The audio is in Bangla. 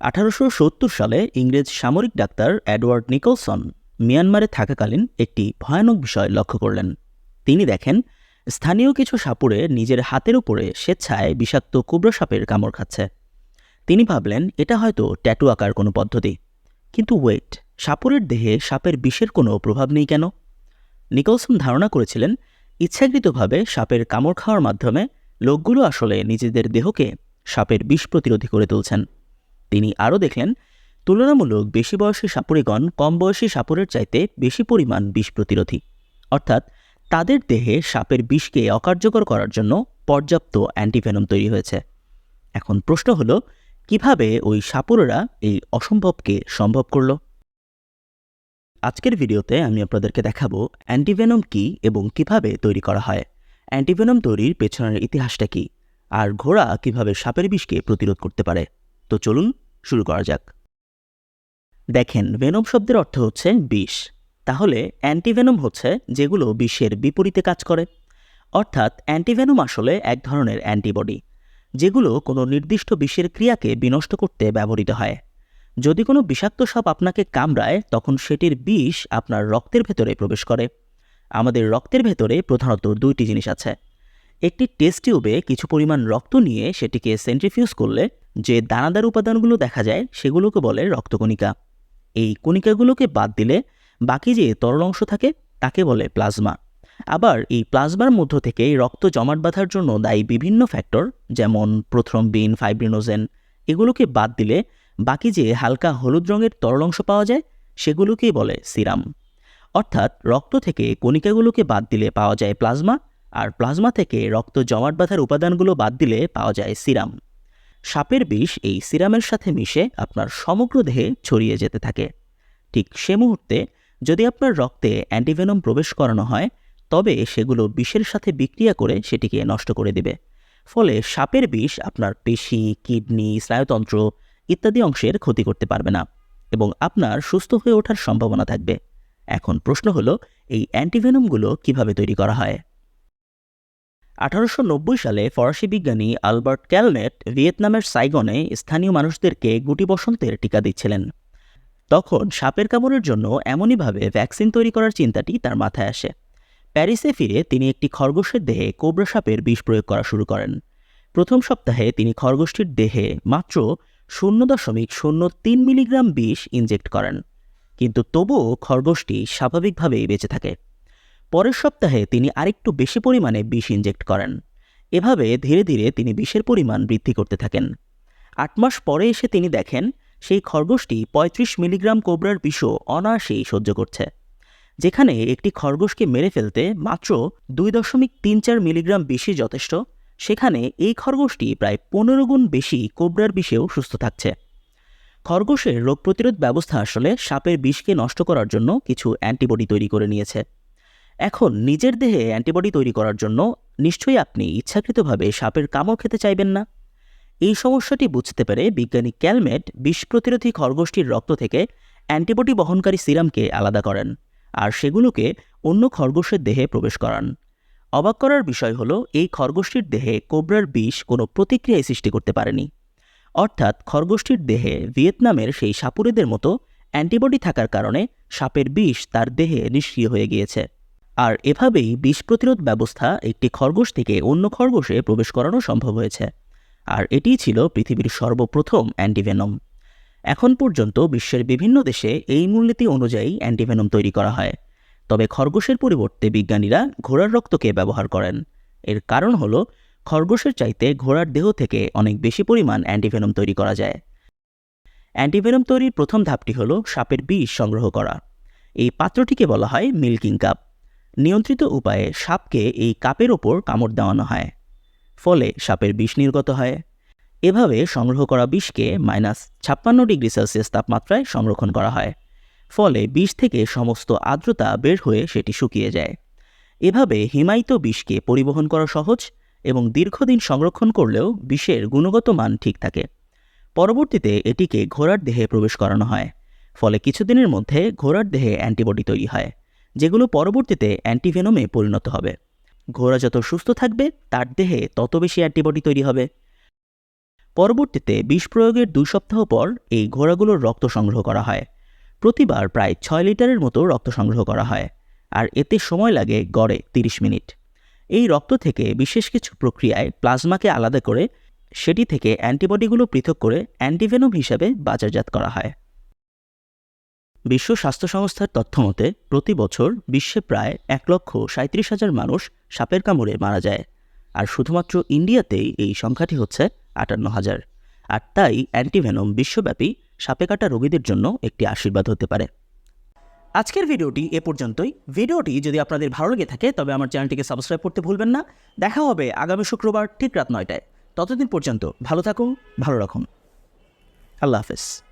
আঠারোশো সত্তর সালে ইংরেজ সামরিক ডাক্তার অ্যাডওয়ার্ড নিকলসন মিয়ানমারে থাকাকালীন একটি ভয়ানক বিষয় লক্ষ্য করলেন। তিনি দেখেন, স্থানীয় কিছু সাপুড়ে নিজের হাতের উপরে স্বেচ্ছায় বিষাক্ত কুব্রা সাপের কামড় খাচ্ছে। তিনি ভাবলেন, এটা হয়তো ট্যাটু আঁকার কোনো পদ্ধতি। কিন্তু ওয়েট সাপুরের দেহে সাপের বিষের কোনো প্রভাব নেই কেন? নিকলসন ধারণা করেছিলেন, ইচ্ছাকৃতভাবে সাপের কামড় খাওয়ার মাধ্যমে লোকগুলো আসলে নিজেদের দেহকে সাপের বিষ প্রতিরোধী করে তুলছেন। তিনি আরও দেখলেন, তুলনামূলক বেশি বয়সী সাপুরেগণ কম বয়সী সাপুরের চাইতে বেশি পরিমাণ বিষ প্রতিরোধী। অর্থাৎ তাদের দেহে সাপের বিষকে অকার্যকর করার জন্য পর্যাপ্ত অ্যান্টিভেনম তৈরি হয়েছে। এখন প্রশ্ন হলো, কীভাবে ওই সাপুরেরা এই অসম্ভবকে সম্ভব করল? আজকের ভিডিওতে আমি আপনাদেরকে দেখাবো অ্যান্টিভেনম কী এবং কীভাবে তৈরি করা হয়। অ্যান্টিভেনম তৈরির পেছনের ইতিহাসটা কী? আর ঘোড়া কীভাবে সাপের বিষকে প্রতিরোধ করতে পারে? তো চলুন শুরু করা যাক। দেখেন, ভেনম শব্দের অর্থ হচ্ছে বিষ। তাহলে অ্যান্টিভেনম হচ্ছে যেগুলো বিষের বিপরীতে কাজ করে। অর্থাৎ অ্যান্টিভেনম আসলে এক ধরনের অ্যান্টিবডি, যেগুলো কোনো নির্দিষ্ট বিষের ক্রিয়াকে বিনষ্ট করতে ব্যবহৃত হয়। যদি কোনো বিষাক্ত সাপ আপনাকে কামড়ায়, তখন সেটির বিষ আপনার রক্তের ভেতরে প্রবেশ করে। আমাদের রক্তের ভেতরে প্রধানত দুইটি জিনিস আছে। একটি টেস্ট টিউবে কিছু পরিমাণ রক্ত নিয়ে সেটিকে সেন্ট্রিফিউজ করলে যে দানাদার উপাদানগুলো দেখা যায় সেগুলোকে বলে রক্তকণিকা। এই কণিকাগুলোকে বাদ দিলে বাকি যে তরল অংশ থাকে তাকে বলে প্লাজমা। আবার এই প্লাজমার মধ্য থেকে রক্ত জমাট বাঁধার জন্য দায়ী বিভিন্ন ফ্যাক্টর যেমন প্রথ্রম্বিন ফাইব্রিনোজেন এগুলোকে বাদ দিলে বাকি যে হালকা হলুদ রঙের তরল অংশ পাওয়া যায় সেগুলোকেই বলে সিরাম। অর্থাৎ রক্ত থেকে কণিকাগুলোকে বাদ দিলে পাওয়া যায় প্লাজমা আর প্লাজমা থেকে রক্ত জমাট বাঁধার উপাদানগুলো বাদ দিলে পাওয়া যায় সিরাম। সাপের বিষ এই সিরামের সাথে মিশে আপনার সমগ্র দেহে ছড়িয়ে যেতে থাকে। ঠিক সে মুহূর্তে যদি আপনার রক্তে অ্যান্টিভেনম প্রবেশ করানো হয়, তবে সেগুলো বিষের সাথে বিক্রিয়া করে সেটিকে নষ্ট করে দেবে। ফলে সাপের বিষ আপনার পেশি, কিডনি, স্নায়ুতন্ত্র ইত্যাদি অংশের ক্ষতি করতে পারবে না এবং আপনার সুস্থ হয়ে ওঠার সম্ভাবনা থাকবে। এখন প্রশ্ন হলো, এই অ্যান্টিভেনমগুলো কীভাবে তৈরি করা হয়? আঠারোশো নব্বই সালে ফরাসি বিজ্ঞানী আলবার্ট ক্যালনেট ভিয়েতনামের সাইগনে স্থানীয় মানুষদেরকে গুটি বসন্তের টিকা দিচ্ছিলেন। তখন সাপের কামড়ের জন্য এমনইভাবে ভ্যাকসিন তৈরি করার চিন্তাটি তার মাথায় আসে। প্যারিসে ফিরে তিনি একটি খরগোশের দেহে কোবরা সাপের বিষ প্রয়োগ করা শুরু করেন। প্রথম সপ্তাহে তিনি খরগোশটির দেহে মাত্র শূন্য দশমিক শূন্য তিন মিলিগ্রাম বিষ ইনজেক্ট করেন। কিন্তু তবুও খরগোশটি স্বাভাবিকভাবেই বেঁচে থাকে। পরের সপ্তাহে তিনি আরেকটু বেশি পরিমাণে বিষ ইনজেক্ট করেন। এভাবে ধীরে ধীরে তিনি বিষের পরিমাণ বৃদ্ধি করতে থাকেন। আট মাস পরে এসে তিনি দেখেন, সেই খরগোশটি ৩৫ মিলিগ্রাম কোবরার বিষও অনায়াসেই সহ্য করছে। যেখানে একটি খরগোশকে মেরে ফেলতে মাত্র দুই দশমিক তিন চার মিলিগ্রাম বিষই যথেষ্ট, সেখানে এই খরগোশটি প্রায় পনেরো গুণ বেশি কোবরার বিষেও সুস্থ থাকছে। খরগোশের রোগ প্রতিরোধ ব্যবস্থা আসলে সাপের বিষকে নষ্ট করার জন্য কিছু অ্যান্টিবডি তৈরি করে নিয়েছে। এখন নিজের দেহে অ্যান্টিবডি তৈরি করার জন্য নিশ্চয়ই আপনি ইচ্ছাকৃতভাবে সাপের কামড় খেতে চাইবেন না। এই সমস্যাটি বুঝতে পেরে বিজ্ঞানী ক্যালমেট বিষ প্রতিরোধী খরগোশটির রক্ত থেকে অ্যান্টিবডি বহনকারী সিরামকে আলাদা করেন আর সেগুলোকে অন্য খরগোশের দেহে প্রবেশ করান। অবাক করার বিষয় হল, এই খরগোশটির দেহে কোবরার বিষ কোনো প্রতিক্রিয়ায় সৃষ্টি করতে পারেনি। অর্থাৎ খরগোশটির দেহে ভিয়েতনামের সেই সাপুরেদের মতো অ্যান্টিবডি থাকার কারণে সাপের বিষ তার দেহে নিষ্ক্রিয় হয়ে গিয়েছে। আর এভাবেই বিষ প্রতিরোধ ব্যবস্থা একটি খরগোশ থেকে অন্য খরগোশে প্রবেশ করানো সম্ভব হয়েছে। আর এটিই ছিল পৃথিবীর সর্বপ্রথম অ্যান্টিভেনম। এখন পর্যন্ত বিশ্বের বিভিন্ন দেশে এই মূলনীতি অনুযায়ী অ্যান্টিভেনম তৈরি করা হয়। তবে খরগোশের পরিবর্তে বিজ্ঞানীরা ঘোড়ার রক্তকে ব্যবহার করেন। এর কারণ হল, খরগোশের চাইতে ঘোড়ার দেহ থেকে অনেক বেশি পরিমাণ অ্যান্টিভেনম তৈরি করা যায়। অ্যান্টিভেনম তৈরির প্রথম ধাপটি হল সাপের বিষ সংগ্রহ করা। এই পাত্রটিকে বলা হয় মিল্কিং কাপ। নিয়ন্ত্রিত উপায়ে সাপকে এই কাপের ওপর কামড় দেওয়ানো হয়, ফলে সাপের বিষ নির্গত হয়। এভাবে সংগ্রহ করা বিষকে মাইনাস ছাপ্পান্ন ডিগ্রি সেলসিয়াস তাপমাত্রায় সংরক্ষণ করা হয়, ফলে বিষ থেকে সমস্ত আর্দ্রতা বের হয়ে সেটি শুকিয়ে যায়। এভাবে হিমায়িত বিষকে পরিবহন করা সহজ এবং দীর্ঘদিন সংরক্ষণ করলেও বিষের গুণগত মান ঠিক থাকে। পরবর্তীতে এটিকে ঘোড়ার দেহে প্রবেশ করানো হয়, ফলে কিছুদিনের মধ্যে ঘোড়ার দেহে অ্যান্টিবডি তৈরি হয়। যেগুলো পরবর্তীতে অ্যান্টিভেনমে পরিণত হবে। ঘোড়া যত সুস্থ থাকবে, তার দেহে তত বেশি অ্যান্টিবডি তৈরি হবে। পরবর্তীতে বিষ প্রয়োগের দুই সপ্তাহ পর এই ঘোড়াগুলোর রক্ত সংগ্রহ করা হয়। প্রতিবার প্রায় ছয় লিটারের মতো রক্ত সংগ্রহ করা হয়, আর এতে সময় লাগে গড়ে তিরিশ মিনিট। এই রক্ত থেকে বিশেষ কিছু প্রক্রিয়ায় প্লাজমাকে আলাদা করে সেটি থেকে অ্যান্টিবডিগুলো পৃথক করে অ্যান্টিভেনম হিসাবে বাজারজাত করা হয়। বিশ্ব স্বাস্থ্য সংস্থার তথ্য মতে, প্রতি বছর বিশ্বে প্রায় এক লক্ষ সাঁত্রিশ হাজার মানুষ সাপের কামড়ে মারা যায়। আর শুধুমাত্র ইন্ডিয়াতেই এই সংখ্যাটি হচ্ছে আটান্ন হাজার। আর তাই অ্যান্টিভেনম বিশ্বব্যাপী সাপে কাটা রোগীদের জন্য একটি আশীর্বাদ হতে পারে। আজকের ভিডিওটি এ পর্যন্তই। ভিডিওটি যদি আপনাদের ভালো লেগে থাকে, তবে আমার চ্যানেলটিকে সাবস্ক্রাইব করতে ভুলবেন না। দেখা হবে আগামী শুক্রবার ঠিক রাত নয়টায়। ততদিন পর্যন্ত ভালো থাকুন, ভালো রাখুন। আল্লাহ হাফেজ।